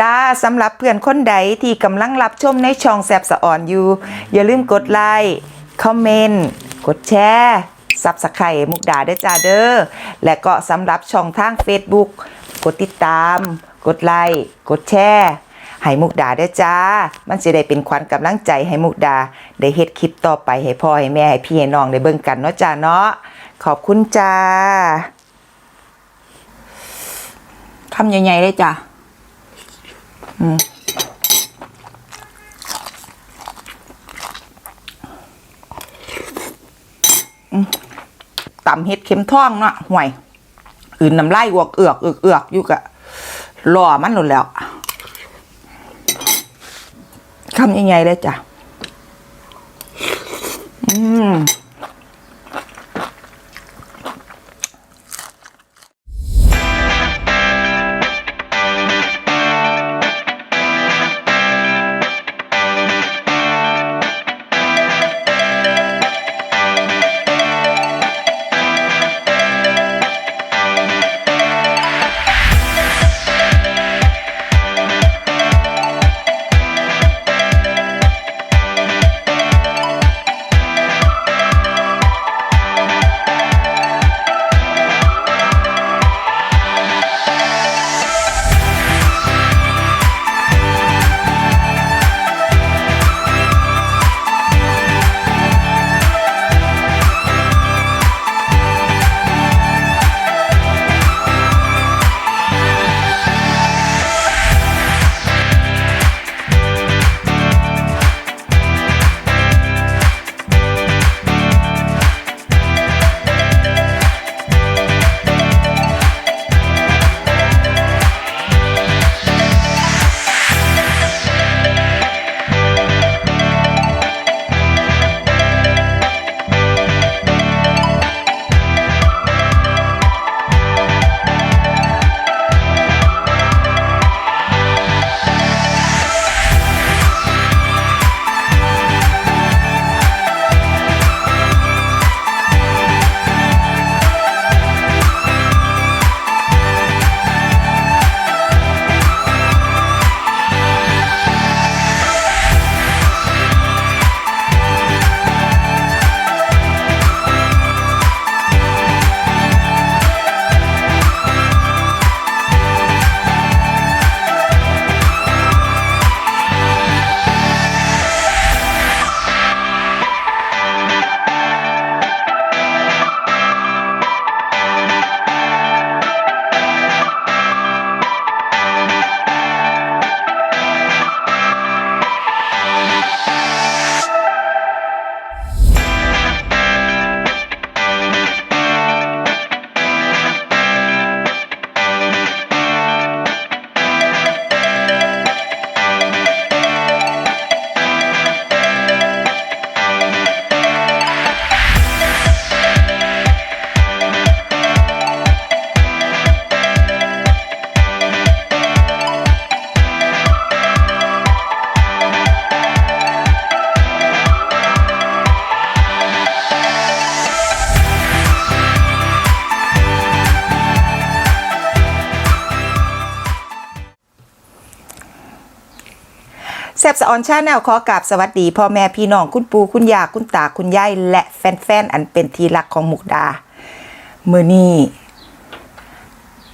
จ้าสำหรับเพื่อนคนใดที่กำลังรับชมในช่องแซบสะอ่อนอยู่ อย่าลืมกดไลค์คอมเมนต์กดแชร์ซับสไครต์มุกดาด้จ้าเด้อและก็สำหรับช่องทาง Facebook กดติดตาม กดไลค์กดแชร์ให้มุกดาด้จ้า มันจะได้เป็นขวัญกำลังใจให้มุกดา ได้เฮ็ดคลิปต่อไปให้พ่อให้แม่ให้พี่ให้น้องได้เบิ่งกันเนาะจ้าเนาะขอบคุณจ้าคำใหญ่ๆเลยจ้า ตำเฮ็ดเข็มท่องเนาะห่วย อื่นน้ำไลายอวกเอือกเอือกเอือกอยู่กะรอมันหลุดแล้วคำใหญ่ๆเลยจ้ะ อืม ซบสะออนชาแนลขอกราบสวัสดีพ่อแม่พี่น้องคุณปู่คุณย่าคุณตาคุณยายและแฟนๆ อันเป็นทีรักของมุกดา มือนี้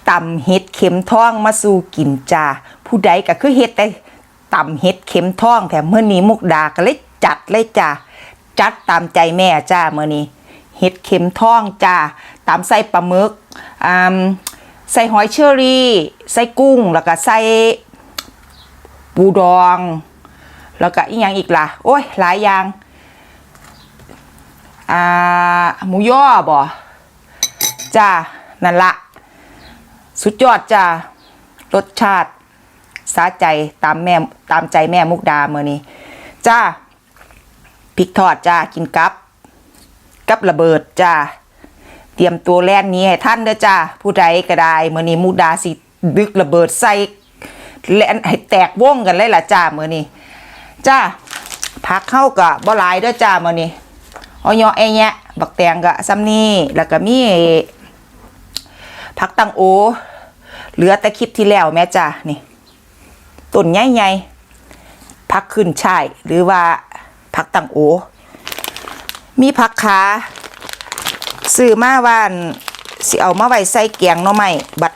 ตำเห็ดเข็มทองมาสู่กินจ้าผู้ใดก็คือเห็ดได้ตำเห็ดเข็มทองแต่เมื่อนี้มุกดาก็เลยจัดเลยจ้าจัดตามใจแม่จ้าเมื่อนี้เห็ดเข็มทองจ้าตามใส่ปลาหมึกใส่หอยเชอรี่ ใส่กุ้งแล้วก็ใส่ปูดอง แล้วก็อีกอย่างอีกล่ะ โอ้ย หลายอย่าง อ่า หมูย่อบ่จ้า นั่นละ สุดยอดจ้ารสชาติสาใจตามแม่ตามใจแม่มุกดาเมื่อนี้ จ้าพริกทอดจ้ากินกับ กับระเบิดจ้าเตรียมตัวแล่นนี้ให้ท่านเด้อจ้าผู้ใดก็ได้เมื่อนี้มุกดาสิดึกระเบิดใส่แล่นให้แตกวงกันเลยล่ะจ้าเมื้อนี้ จ้าผักเข้ากับบ่หลายเด้อจ้ามื้อนี้เอยอแอแยะบักแตงกะซ้ำนี่แล้วก็มีผักตังโอ เหลือแต่คลิปที่แล้วแม่จ้านี่ต้นใหญ่ๆผักขึ้นช่ายหรือว่าผักตังโอ มีผักขาซื้อมาว่านสิเอามาไว้ใส่แกงหน่อไม้บัด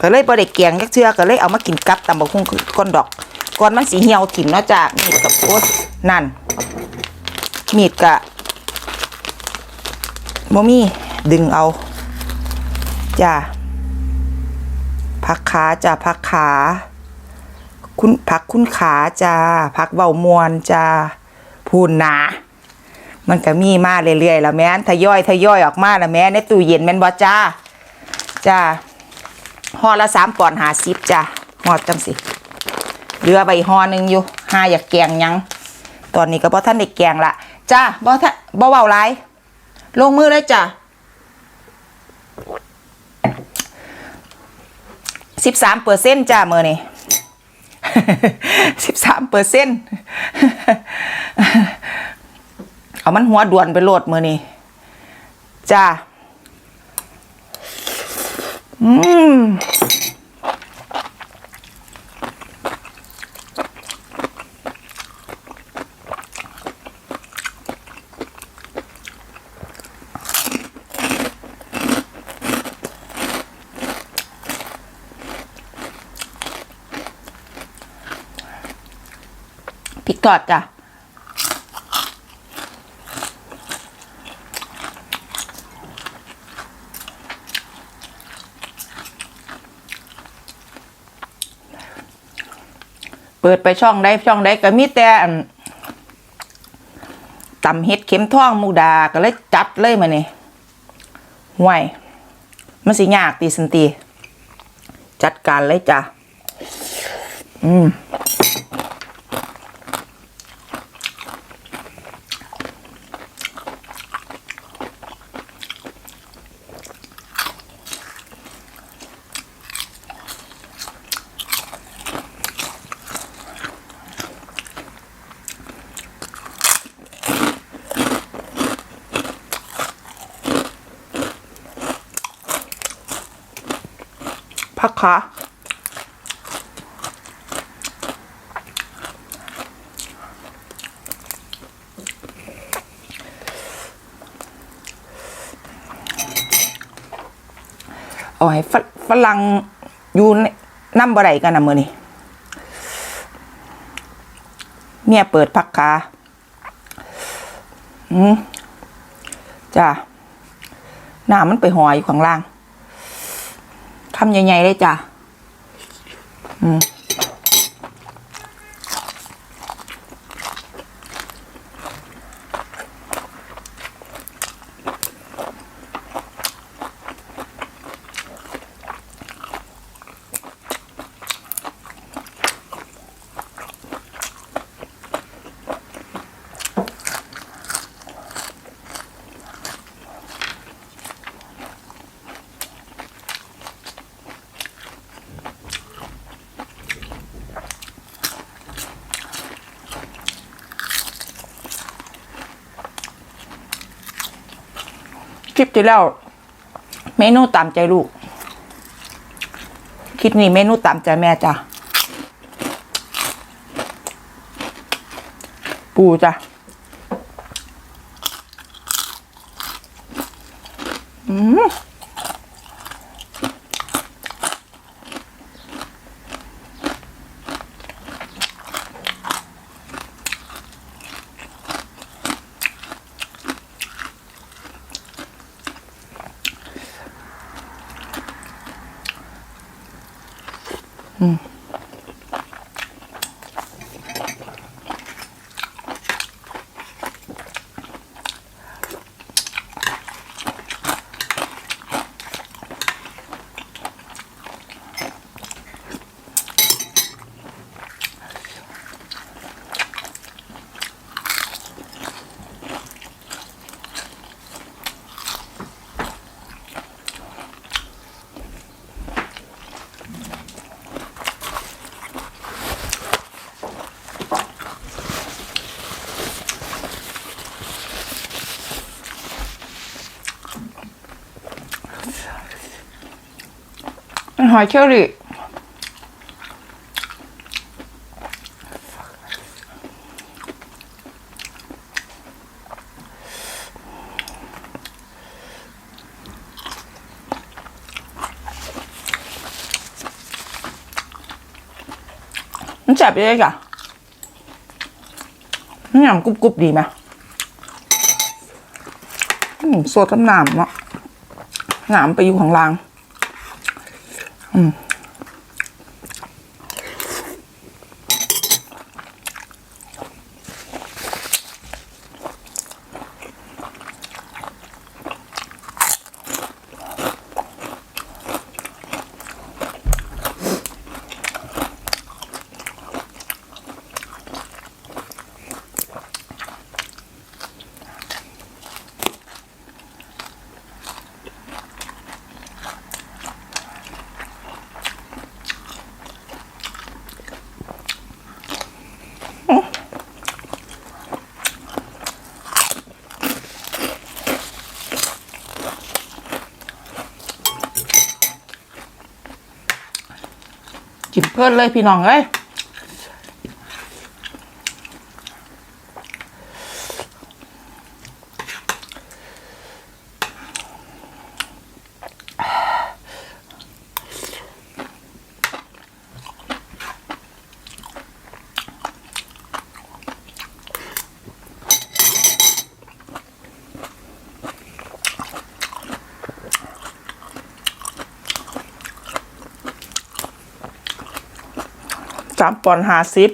ก็เลยบ่ได้แกงจักเทื่อก็เลยเอามากินกับตำบักหุ่งก้อนดอก ก่อนมันสิเหี่ยวถิ่มเนาะจ้ะมีดกับโอ๊ตนั่น มีดกะบ่มีดึงเอาจ้ะพักขาจ้ะพักขาคุณพักคุณขาจ้าพักเบามวนจ้าพูนหนามันก็มีมาเรื่อยๆแล้วแม่นทยอยทยอยออกมาแล้วแม่ในตู้เย็นแม่นบ่จ้าจ้าห่อละสามปอนหาสิบจ้าหอดจังสิ เหลือใบห่อหนึ่งอยู่หาอยากแกงยัง ตอนนี้ก็บ่ท่านได้แกงละจ้าบ่ท่านบ่เว้าหลายลงมือเลยจ้าสิบสามเปอร์เซ็นต์จ้าเมื่อนี้สิบสามเปอร์เซ็นต์เอามันหัวด่วนไปโหลดเมื่อนี่จ้าอืม อดจ้ะเปิดไปช่องใดช่องใดก็มีแต่ตำเห็ดเข็มท่องมูดาก็เลยจัดเลยมาเนี่ยห่วยมันสิยากตีสันตี จัดการเลยจ้ะ อืม พักขาเอาให้ฝฝรั่งอยู่ในน้ำบ่ได้กันนะมือนี่เมียเปิดพักขาอืมจ้าหน้ามันไปหอยอยู่ข้างล่าง คำใหญ่ๆเลยจ้ะ อืม คลิปที่แล้ว เมนูตามใจลูก คลิปนี้เมนูตามใจแม่จ้ะ ปูจ้ะ อืม หอยเชอรี่มันแสบเยอะจ้ะน้ำยำกุบกรุบดีไหมสดน้ำหนามเนาะหนามไปอยู่ของลาง อื กินเพื่อนเลยพี่น้องเอ้ยามปอนหาซิป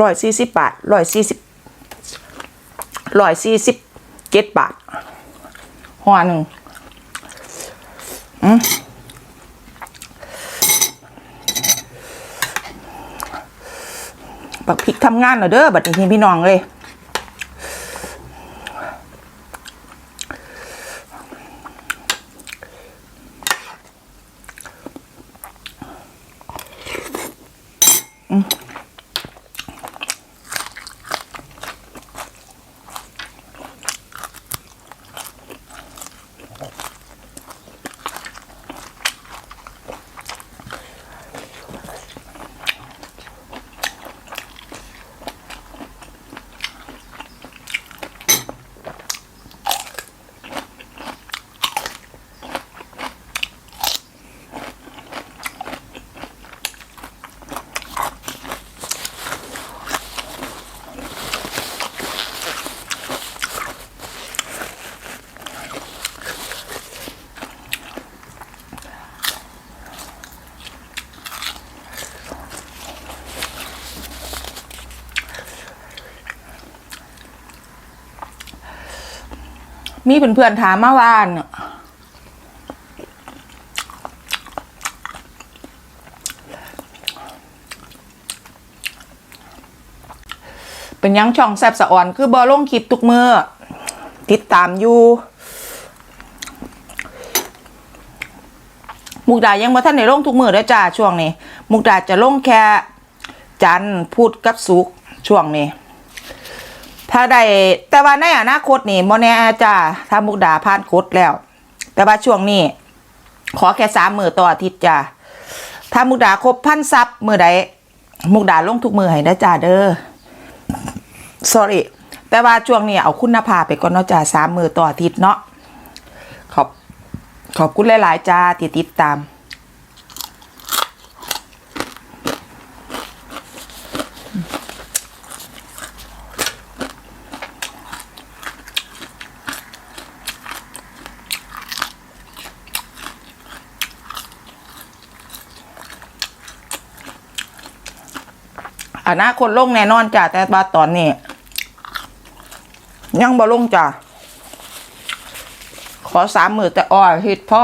ร้อยสี่สิบบาทร้อยสี่สิบร้อยสี่สิบเจ็ดบาทหัวหนึ่งอืมบักพริกทำงานเหรอเด้อบัดนี้พี่น้องเลย มีเพื่อนๆถามมาว่านเป็นยังช่องแซบสะอ่อน คือบอลงคลิปทุกมือติดตามอยู่มุกดายังมาท่านในลงทุกมือแล้วจ้าช่วงนี้ มุกดาจะลงแค่จันพูดกับสุกช่วงนี้ ถ้าได้แต่ว่าในอนาคตนี่โมแน่จ้าถ้ามุกดาผ่านคดแล้ว แต่ว่าช่วงนี้ ขอแค่สามมือต่ออาทิตย์จ้าถ้ามุกดาครบพันซับมือใดมุกดาลงทุกมือให้นะจ้าเด้อ sorry แต่ว่าช่วงนี้เอาคุณภาพไปก่อนเนาะจ้าสามมือต่ออาทิตย์เนาะขอบขอบคุณหลาย ๆ จ้าที่ติดตาม อนาคตลงแน่นอนจ้ะแต่ว่าตอนนี้ ยังบ่ลงจ้ะขอสามมือแต่อ้อฮิตพ่อ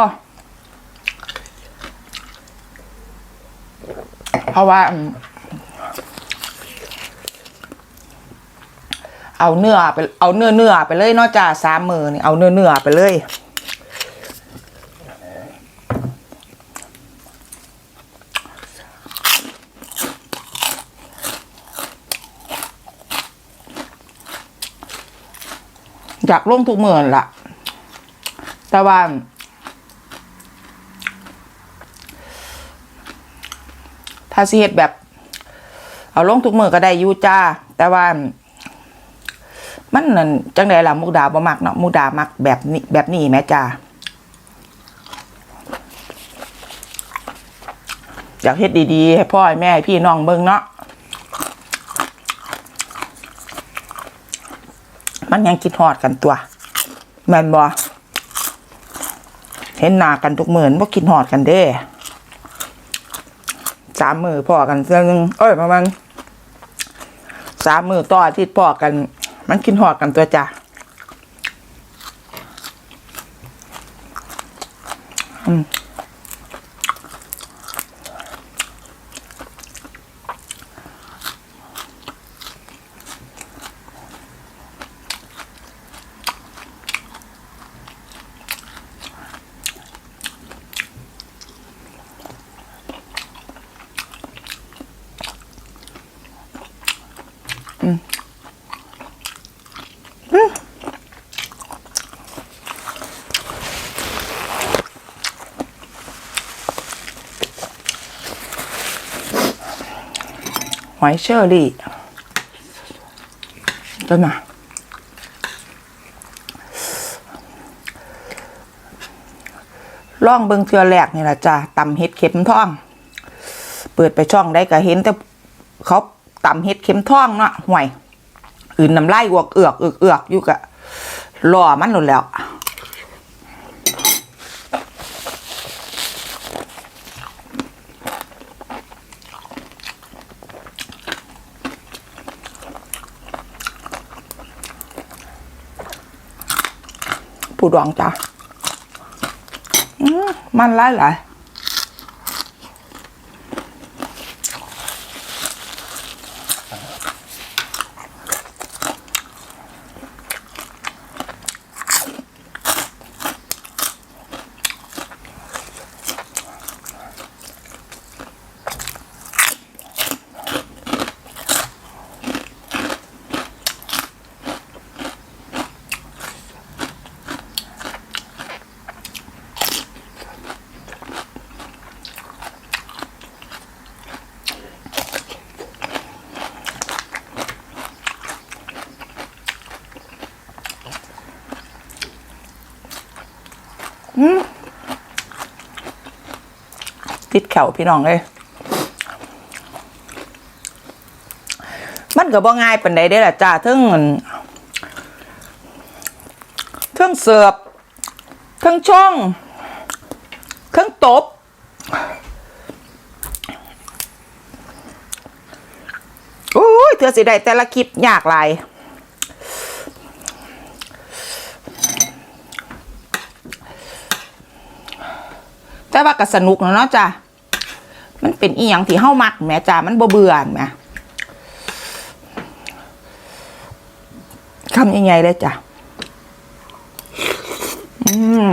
เพราะว่า เอาเนื้อไปเอาเนื้อเนื้อไปเลยเนอกจากสามมือนี่เอาเนื้อเนื้อไปเลย อยากลงทุกเมือนละแต่ว่าถ้าสิเฮ็ดแบบ เอาลงทุกมือก็ได้อยู่จ้า แต่ว่า มันนั่นจังไดล่ะมุกดาบ่มักเนาะมุกดามักแบบนี้แบบนี้แม่จ้าอยากเฮ็ดดีๆ ให้พ่อให้แม่ให้พี่น้องเบิ่งเนาะ มันยังคิดฮอดกันตัวแมนบ่เห็นหนากันทุกมื้อบ่คิดฮอดกันเด้สามมือพอกันเทื่อนึงเอ้ยประมาณสามมือต่ออาทิตย์พอกัน มันคิดฮอดกันตัวจ้ะอืม หอยเชอรี่ต้นมาล่องเบิงเทือแรกนี่แหละจ้ะตำเห็ดเข็มทอง เปิดไปช่องได้ก็เห็นแต่เขาตำเห็ดเข็มทองเนาะห่วย อื่นน้ำลายวกเอือกเอือกเอือกอยู่กะรอมันหลุดแล้วผู้ดองจ้ะมันหลายหลาย ติดแขวพี่น้องเลยมันก็บ่ง่ายปานใดได้ล่ะจ้าเทั้งเงินเทั้งเสิร์ฟเทั้งช่องเทั้งตบโอ้ยเธอสิได้แต่ละคลิปยากหลาย ว่าก็สนุกเนาะจ้ะมันเป็นอีหยังที่เฮามักแม่จ้ะมันบ่เบื่อแม่คำใหญ่ๆเลยจ้ะอืม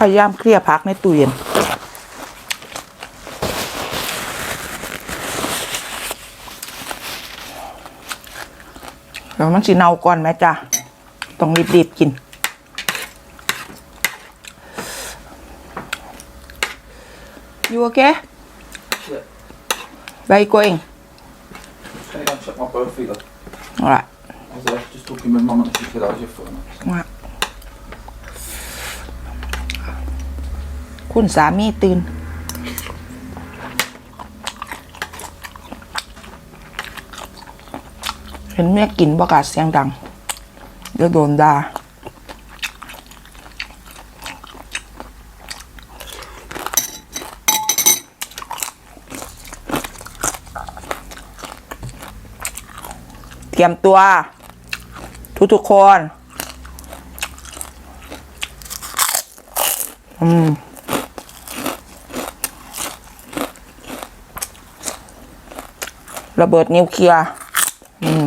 พยายามเคลียร์พักในตู้เย็นเดี๋ยวมันสิเน่าก่อนไหมจ้ะต้องรีบๆกิน You okay? Yeah. Where you going? Just gonna go and check my birth feeder. Alright. I was uh, just talking with mum and she said I was your phone. ว่ คุณสามีตื่น เห็นแม่กินประกาศเสียงดัง เดี๋ยวโดนด่าเตรียมตัว ทุกๆคน อืม ระเบิดนิวเคลียร์อืม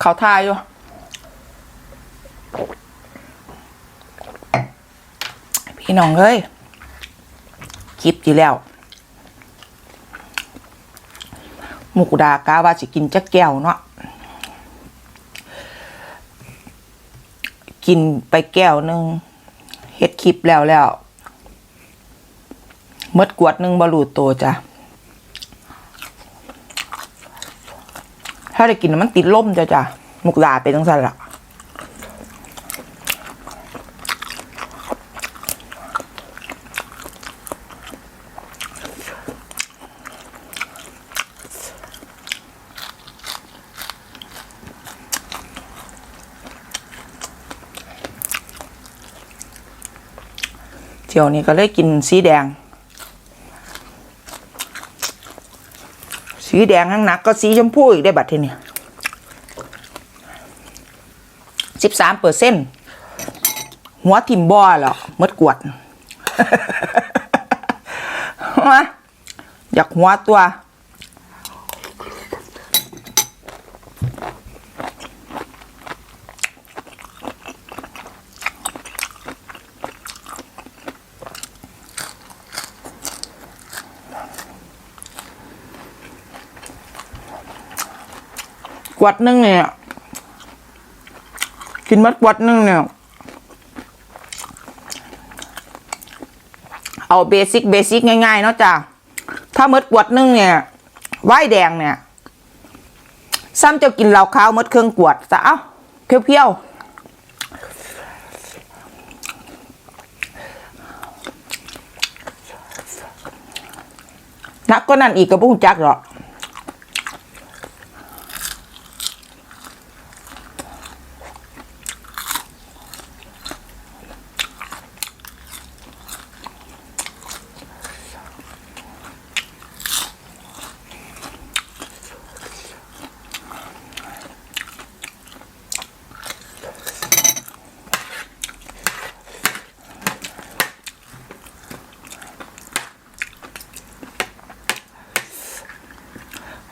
เขาทายอยู่ พี่น้องเอ้ยคลิปอยู่แล้วหมุกดากาว่าสิกินจักแก้วเนาะกินไปแก้วหนึ่งเฮ็ดคลิปแล้วแล้วเมดกวดหนึ่งบรูโตจ้ะถ้าได้กินมันติดล่มจ้ะจ้ะหมุกดาเป็นจังสันละ เที่ยวนี้ก็เลยกินสีแดง สีแดงทั้งหนักก็สีชมพูอีกได้บัดทีนี้สิบสามเปอร์เซ็นหัวทิมบอหรอมดกวดมาอยากหัวตัว กวดนึงเนี่ย กินมัดกวดนึงเนี่ย เอาเบสิกเบสิกง่ายๆเนาะจ้ะถ้ามัดกวดนึงเนี่ยไว้แดงเนี่ย ซ้ำจะกินเหล้าขาวมัดเครื่องกวดซะเอ้าเพียวๆนักก็นั่นอีกกับบุ้งจักหรอก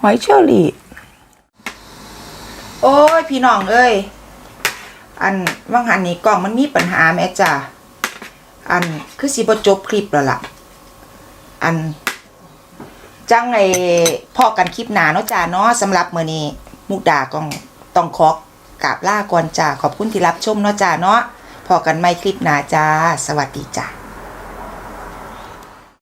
อยเชอรี่ โอ้ย พี่น้องเอ้ย อันว่างหันนี้กล่องมันมีปัญหาแม่จ้ะอันคือสิบจบคลิปแล้วล่ะ อันจังไอพอกันคลิปหนาเนาะจ้าเนาะสำหรับมื้อนี้ มุกดาก็ต้องขอกราบลาก่อนจ้าขอบคุณที่รับชมเนาะจ้าเนาะพอกันไม่คลิปหนาจ้า สวัสดีจ้า